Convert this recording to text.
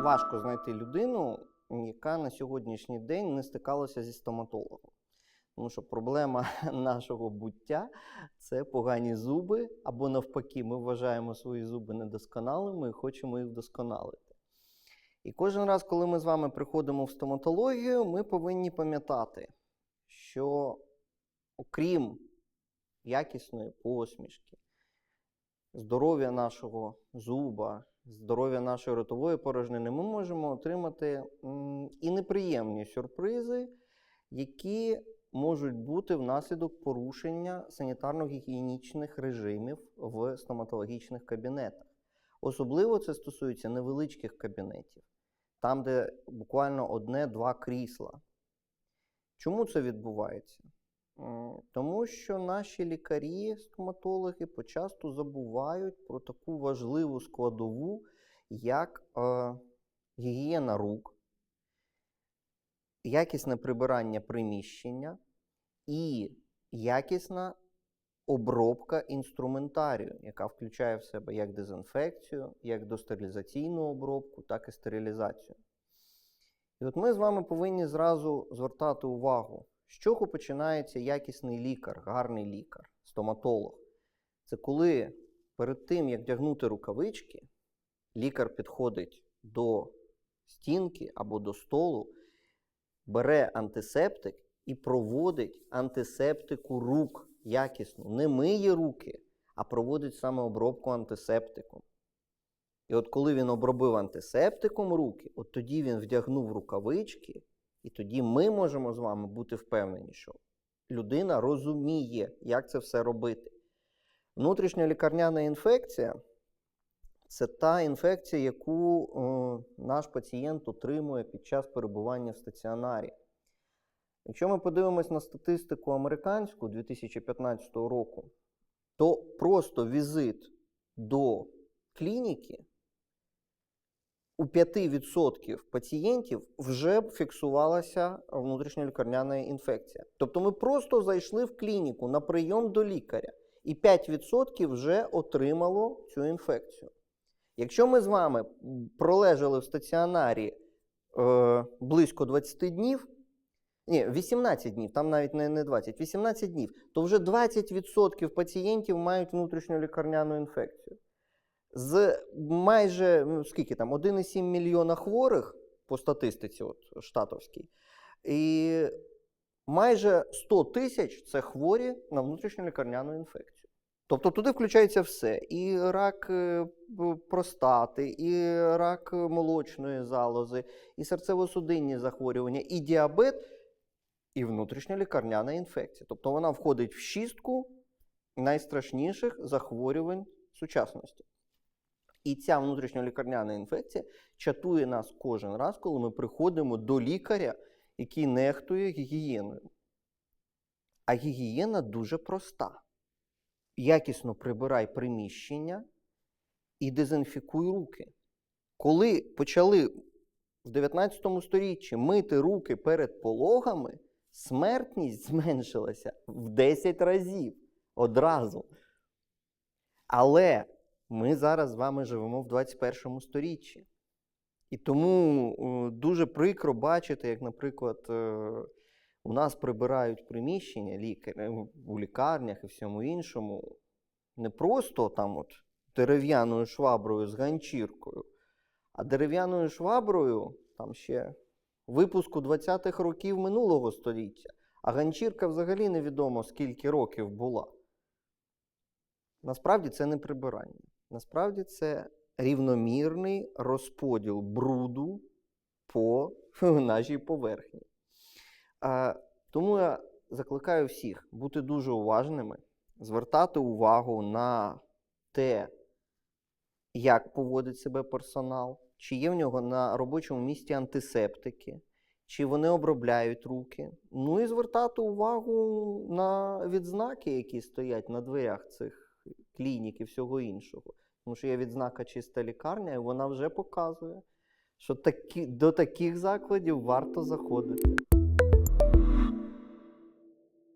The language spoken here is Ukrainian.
важко знайти людину, яка на сьогоднішній день не стикалася зі стоматологом. Тому що проблема нашого буття це погані зуби, або навпаки, ми вважаємо свої зуби недосконалими і хочемо їх вдосконалити. І кожен раз, коли ми з вами приходимо в стоматологію, ми повинні пам'ятати, що окрім якісної посмішки, здоров'я нашого зуба, здоров'я нашої ротової порожнини, ми можемо отримати і неприємні сюрпризи, які можуть бути внаслідок порушення санітарно-гігієнічних режимів в стоматологічних кабінетах. Особливо це стосується невеличких кабінетів, там, де буквально одне-два крісла. Чому це відбувається? Тому що наші лікарі, стоматологи почасту забувають про таку важливу складову, як е, гігієна рук, якісне прибирання приміщення і якісна обробка інструментарію, яка включає в себе як дезінфекцію, як достерилізаційну обробку, так і стерилізацію. І от ми з вами повинні зразу звертати увагу, з чого починається якісний лікар, гарний лікар, стоматолог. Це коли перед тим, як вдягнути рукавички, лікар підходить до стінки або до столу, бере антисептик і проводить антисептику рук якісно. Не миє руки, а проводить саме обробку антисептиком. І от коли він обробив антисептиком руки, от тоді він вдягнув рукавички, і тоді ми можемо з вами бути впевнені, що людина розуміє, як це все робити. Внутрішня лікарняна інфекція це та інфекція, яку е, наш пацієнт отримує під час перебування в стаціонарі. Якщо ми подивимось на статистику американську 2015 року, то просто візит до клініки у 5% пацієнтів вже фіксувалася внутрішньолікарняна інфекція. Тобто ми просто зайшли в клініку на прийом до лікаря, і 5% вже отримало цю інфекцію. Якщо ми з вами пролежали в стаціонарі е, близько 20 днів, ні, 18 днів, там навіть не, не 20, 18 днів, то вже 20% пацієнтів мають внутрішньолікарняну інфекцію. З майже ну, скільки там, 1,7 мільйона хворих по статистиці от, штатовській, і майже 100 тисяч це хворі на внутрішньолікарняну інфекцію. Тобто туди включається все: і рак е, простати, і рак молочної залози, і серцево-судинні захворювання, і діабет, і внутрішньолікарняна інфекція. Тобто вона входить в шістку найстрашніших захворювань сучасності. І ця внутрішньолікарняна інфекція чатує нас кожен раз, коли ми приходимо до лікаря, який нехтує гігієною. А гігієна дуже проста. Якісно прибирай приміщення і дезінфікуй руки. Коли почали в 19 сторіччі мити руки перед пологами, смертність зменшилася в 10 разів одразу. Але ми зараз з вами живемо в 21 сторіччі. І тому дуже прикро бачити, як, наприклад, е, у нас прибирають приміщення лікарі у лікарнях і всьому іншому, не просто там от дерев'яною шваброю з ганчіркою, а дерев'яною шваброю там ще випуску 20-х років минулого століття. А ганчірка взагалі невідомо скільки років була. Насправді це не прибирання. Насправді це рівномірний розподіл бруду по нашій поверхні. Тому я закликаю всіх бути дуже уважними, звертати увагу на те, як поводить себе персонал, чи є в нього на робочому місці антисептики, чи вони обробляють руки. Ну і звертати увагу на відзнаки, які стоять на дверях цих клінік і всього іншого. Тому що є відзнака чиста лікарня, і вона вже показує, що такі, до таких закладів варто заходити.